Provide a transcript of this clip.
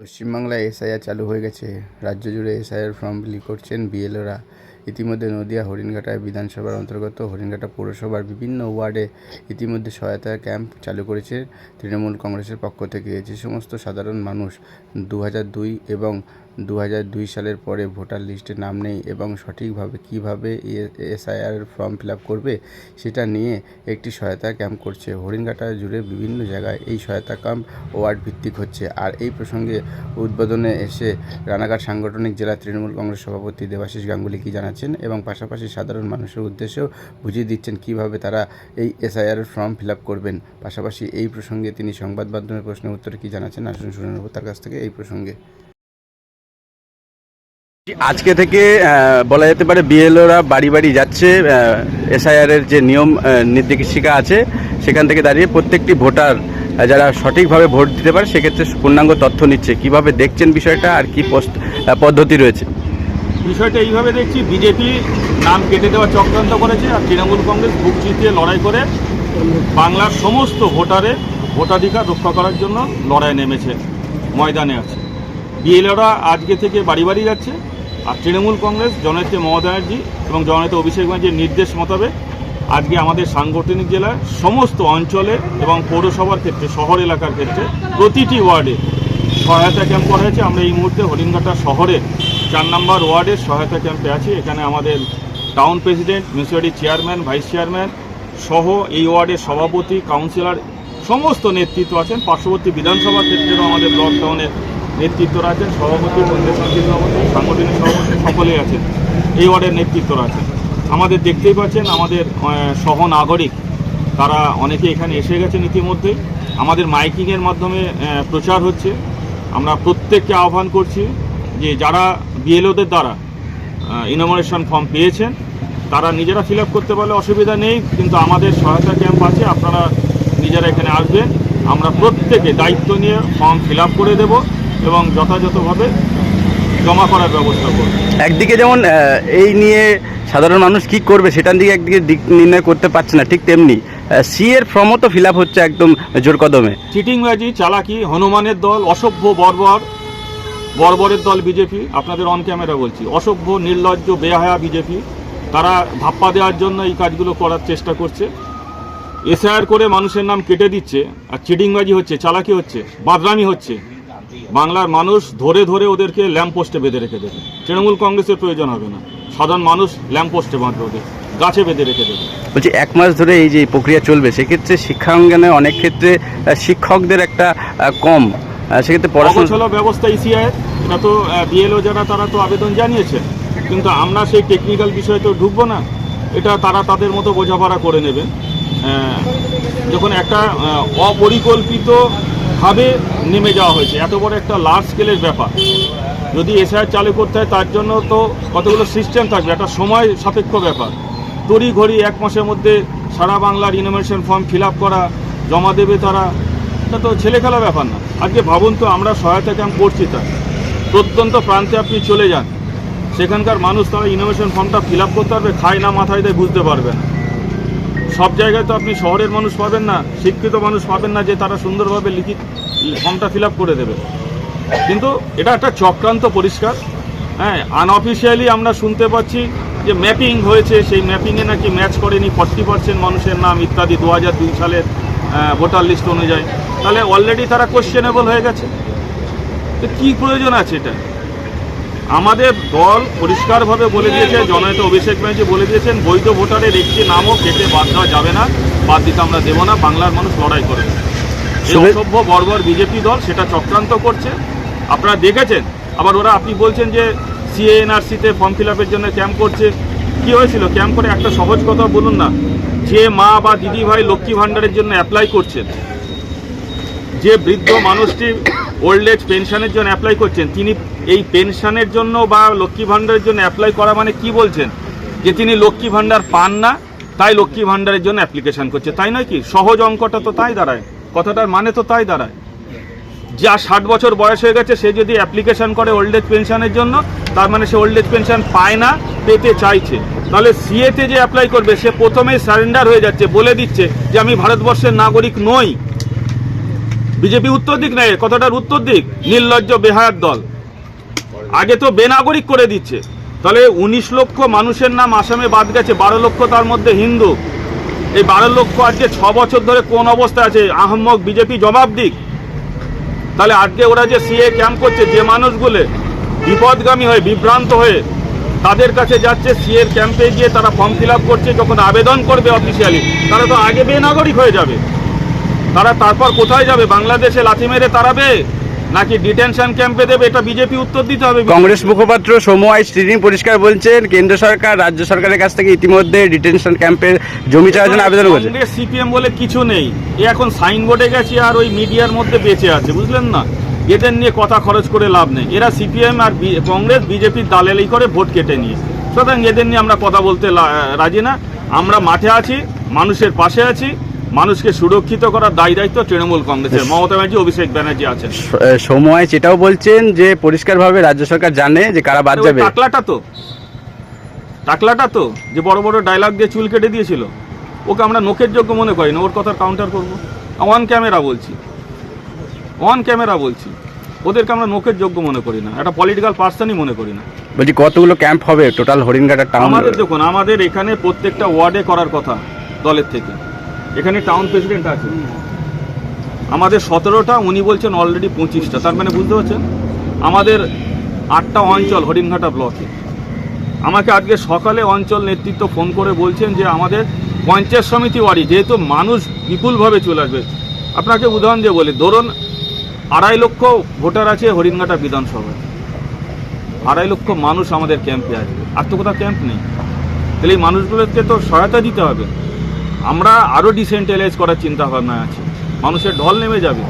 পশ্চিমবাংলায় এসআইআর চালু হয়ে গেছে। রাজ্য জুড়ে এসআইআর ফর্ম বিলি করছেন বিএলওরা। ইতিমধ্যে নদিয়া হরিণঘাটায় বিধানসভার অন্তর্গত হরিণঘাটা পৌরসভার বিভিন্ন ওয়ার্ডে ইতিমধ্যে সহায়তা ক্যাম্প চালু করেছে তৃণমূল কংগ্রেসের পক্ষ থেকে। যে সমস্ত সাধারণ মানুষ দু এবং দু সালের পরে ভোটার লিস্টে নাম নেই এবং সঠিকভাবে কীভাবে এসআইআর ফর্ম ফিল আপ করবে সেটা নিয়ে একটি সহায়তা ক্যাম্প করছে। হরিণঘাটা জুড়ে বিভিন্ন জায়গায় এই সহায়তা ক্যাম্প ওয়ার্ড ভিত্তিক হচ্ছে। আর এই প্রসঙ্গে উদ্বোধনে এসে রানাঘাট সাংগঠনিক জেলা তৃণমূল কংগ্রেস সভাপতি দেবাশিস গাঙ্গুলি কী জানাচ্ছেন এবং পাশাপাশি সাধারণ মানুষের উদ্দেশ্যেও বুঝিয়ে দিচ্ছেন কীভাবে তারা এই এসআইআর ফর্ম ফিল আপ করবেন। পাশাপাশি এই প্রসঙ্গে তিনি সংবাদ মাধ্যমের প্রশ্নের উত্তরে কী জানাচ্ছেন? আসুন শুনে নেব তার কাছ থেকে এই প্রসঙ্গে। আজকে থেকে বলা যেতে পারে বিএলওরা বাড়ি বাড়ি যাচ্ছে এসআইআর এর যে নিয়ম নির্দেশিকা আছে, সেখান থেকে দাঁড়িয়ে প্রত্যেকটি ভোটার যারা সঠিকভাবে ভোট দিতে পারে, সেক্ষেত্রে পূর্ণাঙ্গ তথ্য নিচ্ছে। কীভাবে দেখছেন বিষয়টা আর কি পদ্ধতি রয়েছে? বিষয়টা এইভাবে দেখছি, বিজেপি নাম কেটে দেওয়া চক্রান্ত করেছে আর তৃণমূল কংগ্রেস বুক চিতিয়ে লড়াই করে বাংলার সমস্ত ভোটারের ভোটাধিকার রক্ষা করার জন্য লড়াই নেমেছে, ময়দানে আছে। বিএলওরা আজকে থেকে বাড়ি বাড়ি যাচ্ছে আর তৃণমূল কংগ্রেস, জননেত্রী মমতা ব্যানার্জি এবং জননেতা অভিষেক ব্যানার্জির নির্দেশ মোতাবেক আজকে আমাদের সাংগঠনিক জেলার সমস্ত অঞ্চলে এবং পৌরসভার ক্ষেত্রে, শহর এলাকার ক্ষেত্রে প্রতিটি ওয়ার্ডে সহায়তা ক্যাম্প করা হয়েছে। আমরা এই মুহূর্তে হরিণঘাটা শহরের চার নম্বর ওয়ার্ডের সহায়তা ক্যাম্পে আছি। এখানে আমাদের town president municipality chairman, vice chairman সহ এই ওয়ার্ডের সভাপতি, কাউন্সিলর, সমস্ত নেতৃত্ব আছেন। পার্শ্ববর্তী বিধানসভা ক্ষেত্রেও আমাদের ব্লক টাউনের নেতৃত্বরা আছেন, সভাপতি পঞ্চায়েত সমিতির সভাপতি, সাংগঠনিক সভাপতি, সকলেই আছেন। এই ওয়ার্ডের নেতৃত্বরা আছেন। আমাদের দেখতেই পাচ্ছেন, আমাদের সহ নাগরিক, তারা অনেকে এখানে এসে গেছেন ইতিমধ্যে। আমাদের মাইকিংয়ের মাধ্যমে প্রচার হচ্ছে। আমরা প্রত্যেককে আহ্বান করছি যে যারা বিএলওদের দ্বারা ইনোমিনেশন ফর্ম পেয়েছেন, তারা নিজেরা ফিল করতে পারলে অসুবিধা নেই, কিন্তু আমাদের সহায়তা ক্যাম্প আছে, আপনারা নিজেরা এখানে আসবেন। আমরা প্রত্যেকে দায়িত্ব নিয়ে ফর্ম ফিল করে দেব। এবং যথাযথভাবে জমা করার ব্যবস্থা করব। একদিকে যেমন এই নিয়ে সাধারণ মানুষ কি করবে সেটার দিকে একদিকে দিক নির্ণয় করতে পারছে না ঠিক তেমনি সি এর ফর্মও তো ফিল আপ হচ্ছে একদম জোর কদমে। চিটিংবাজি চালাকি হনুমানের দল অসভ্য বর্বর বর্বরের দল বিজেপি আপনাদের অন ক্যামেরা বলছি অসভ্য নির্লজ্জ বেহায়া বিজেপি তারা ধাপ্পা দেওয়ার জন্য এই কাজগুলো করার চেষ্টা করছে। এসআইআর করে মানুষের নাম কেটে দিচ্ছে আর চিটিংবাজি হচ্ছে চালাকি হচ্ছে বাদরামি হচ্ছে। বাংলার মানুষ ধরে ধরে ওদেরকে ল্যাম্পপোস্টে বেঁধে রেখে দেবে। তৃণমূল কংগ্রেসের প্রয়োজন হবে না। সাধারণ মানুষ ল্যাম্পপোস্টে বাঁধবে ওদের গাছে বেঁধে রেখে দেবে। বলছি এক মাস ধরে এই যে প্রক্রিয়া চলবে সেক্ষেত্রে শিক্ষাঙ্গনে অনেক ক্ষেত্রে শিক্ষকদের একটা কম। সেক্ষেত্রে পড়াশোনা ব্যবস্থা ইসিআই এটা তো বিএলও যারা তারা তো আবেদন জানিয়েছে। কিন্তু আমরা সেই টেকনিক্যাল বিষয়ে তো ঢুকবো না। এটা তারা তাদের মতো বোঝাপড়া করে নেবে। যখন একটা আহ, অপরিকল্পিতভাবে নেমে যাওয়া হয়েছে। এত বড় একটা লার্জ স্কেলের ব্যাপার। যদি এসআই চালু করতে হয়, তার জন্য তো কতগুলো সিস্টেম থাকবে? একটা সময় সাপেক্ষ ব্যাপার। তড়ি ঘড়ি এক মাসের মধ্যে সারা বাংলার ইনোভেশন ফর্ম ফিল করা, জমা দেবে তারা, এটা তো ছেলে খেলা ব্যাপার না। আজকে ভাবুন তো, আমরা সহায়তা ক্যাম্প করছি তাই প্রত্যন্ত প্রান্তে আপনি চলে যান। সেখানকার মানুষ তারা ইনোভেশন ফর্মটা ফিল করতে পারবে, খায় না মাথায় দেয় বুঝতে পারবে না। সব জায়গায় তো আপনি শহরের মানুষ পাবেন না, শিক্ষিত মানুষ পাবেন না যে তারা সুন্দরভাবে লিখিত ফর্মটা ফিল করে দেবে। কিন্তু এটা একটা চক্রান্ত পরিষ্কার। হ্যাঁ আনঅফিসিয়ালি আমরা শুনতে পাচ্ছি যে ম্যাপিং হয়েছে, সেই ম্যাপিংয়ে নাকি ম্যাচ করেনি ফর্টি পার্সেন্ট মানুষের নাম ইত্যাদি দু হাজার দুই সালের ভোটার লিস্ট অনুযায়ী। তাহলে অলরেডি তারা কোশ্চেনেবল হয়ে গেছে। তো কী প্রয়োজন আছে এটা? আমাদের দল পরিষ্কারভাবে বলে দিয়েছে জননেতা অভিষেক ব্যানার্জি বলে দিয়েছেন বৈধ ভোটারের একটি নামও কেটে বাদ দেওয়া যাবে না বাদ দিতে আমরা দেবো না বাংলার মানুষ লড়াই করে এই শুভে- অসভ্য বর্বর বিজেপি দল সেটা চক্রান্ত করছে। আপনারা দেখেছেন আবার ওরা আপনি বলছেন যে সিএনআরসিতে ফর্ম ফিল আপের জন্য ক্যাম্প করছে। কি হয়েছিল? ক্যাম্প করে একটা সহজ কথা বলুন না। যে মা বা দিদি ভাই লক্ষ্মী ভাণ্ডারের জন্য অ্যাপ্লাই করছেন যে বৃদ্ধ মানুষটি ওল্ড এজ পেনশনের জন্য অ্যাপ্লাই করছেন, তিনি এই পেনশনের জন্য বা লক্ষ্মী ভাণ্ডারের জন্য অ্যাপ্লাই করা মানে কি বলছেন? যে তিনি লক্ষ্মী ভাণ্ডার পান না, তাই লক্ষ্মী ভাণ্ডারের জন্য অ্যাপ্লিকেশন করছে। তাই নয় কি? সহজ অঙ্কটা তো তাই দাঁড়ায়। কথাটার মানে তো তাই দাঁড়ায়। যা ষাট বছর বয়স হয়ে গেছে, সে যদি অ্যাপ্লিকেশন করে ওল্ড এজ পেনশনের জন্য, তার মানে সে ওল্ড এজ পেনশন পায় না, পেতে চাইছে। তাহলে সিএতে যে অ্যাপ্লাই করবে, সে প্রথমেই সারেন্ডার হয়ে যাচ্ছে, বলে দিচ্ছে যে আমি ভারতবর্ষের নাগরিক নই। বিজেপি উত্তর দিক নেই, কথাটার উত্তর দিক, নির্লজ্জ বেহায়ার দল। আগে তো বেনাগরিক করে দিচ্ছে। তাহলে উনিশ লক্ষ মানুষের নাম আসামে বাদ গেছে, বারো লক্ষ তার মধ্যে হিন্দু। এই বারো লক্ষ আজকে ছ বছর ধরে কোন অবস্থায় আছে? আহম্মক বিজেপি জবাব দিক। তাহলে আজকে ওরা যে সিএ ক্যাম্প করছে, যে মানুষগুলো বিপদগামী হয়ে, বিভ্রান্ত হয়ে, তাদের কাছে যাচ্ছে সিএর ক্যাম্পে গিয়ে তারা ফর্ম ফিল করছে, যখন আবেদন করবে অফিসিয়ালি তারা তো আগে বেনাগরিক হয়ে যাবে। তারা তারপর কোথায় যাবে? বাংলাদেশে লাথি মেরে তাড়াবে? নাকি ডিটেনশন ক্যাম্পে দেবে? এটা বিজেপি উত্তর দিতে হবে। কংগ্রেস মুখপাত্র সময় তিনি পরিষ্কার বলছেন কেন্দ্র সরকার রাজ্য সরকারের কাছ থেকে ইতিমধ্যে ডিটেনশন ক্যাম্পের জমি চাওয়ার জন্য আবেদন করেছে। সিপিএম বলে কিছু নেই। এ এখন সাইনবোর্ডে গেছে আর ওই মিডিয়ার মধ্যে বেঁচে আছে বুঝলেন না? এদের নিয়ে কথা খরচ করে লাভ নেই। এরা সিপিএম আর কংগ্রেস বিজেপির দালালি করে ভোট কেটে নিয়ে। সুতরাং এদের নিয়ে আমরা কথা বলতে রাজি না। আমরা মাঠে আছি মানুষের পাশে আছি। মানুষকে সুরক্ষিত করার দায় দায়িত্ব তৃণমূল কংগ্রেসের। মমতা ব্যানার্জি অভিষেক ব্যানার্জি আছেন। সময় যেটাও বলছেন যে পরিষ্কারভাবে রাজ্য সরকার জানে যে কারা বাদ যাবে। টাকলাটা তো। টাকলাটা তো যে বড় বড় ডায়লগ দিয়ে চুল কেটে দিয়েছিল। ওকে আমরা নোকের যোগ্য মনে করি না ওর কথার কাউন্টার করব। অন ক্যামেরা বলছি। অন ক্যামেরা বলছি। ওদেরকে আমরা নোকের যোগ্য মনে করি না একটা পলিটিক্যাল পার্সনই মনে করি না। বলছি কতগুলো ক্যাম্প হবে? টোটাল হরিণঘাটা টাউন আমাদের দেখুন আমাদের এখানে প্রত্যেকটা ওয়ার্ডে করার কথা দলের থেকে। এখানে টাউন প্রেসিডেন্ট আছে। আমাদের সতেরোটা, উনি বলছেন অলরেডি পঁচিশটা। তার মানে বুঝতে পারছেন? আমাদের আটটা অঞ্চল হরিণঘাটা ব্লকে। আমাকে আজকে সকালে অঞ্চল নেতৃত্ব ফোন করে বলছেন যে আমাদের পঞ্চায়েত সমিতি ওয়ারি যেহেতু মানুষ বিপুলভাবে চলে আসবে, আপনাকে উদাহরণ দিয়ে বলি। ধরুন, আড়াই লক্ষ ভোটার আছে হরিণঘাটা বিধানসভায়। আড়াই লক্ষ মানুষ আমাদের ক্যাম্পে আসবে। আর তো কোথাও ক্যাম্প নেই। তাহলে এই মানুষগুলোকে তো সহায়তা দিতে হবে। আমরা আরও ডিসেন্ট্রালাইজ করার চিন্তা ভাবনা আছে। মানুষের ঢল নেমে যাবে।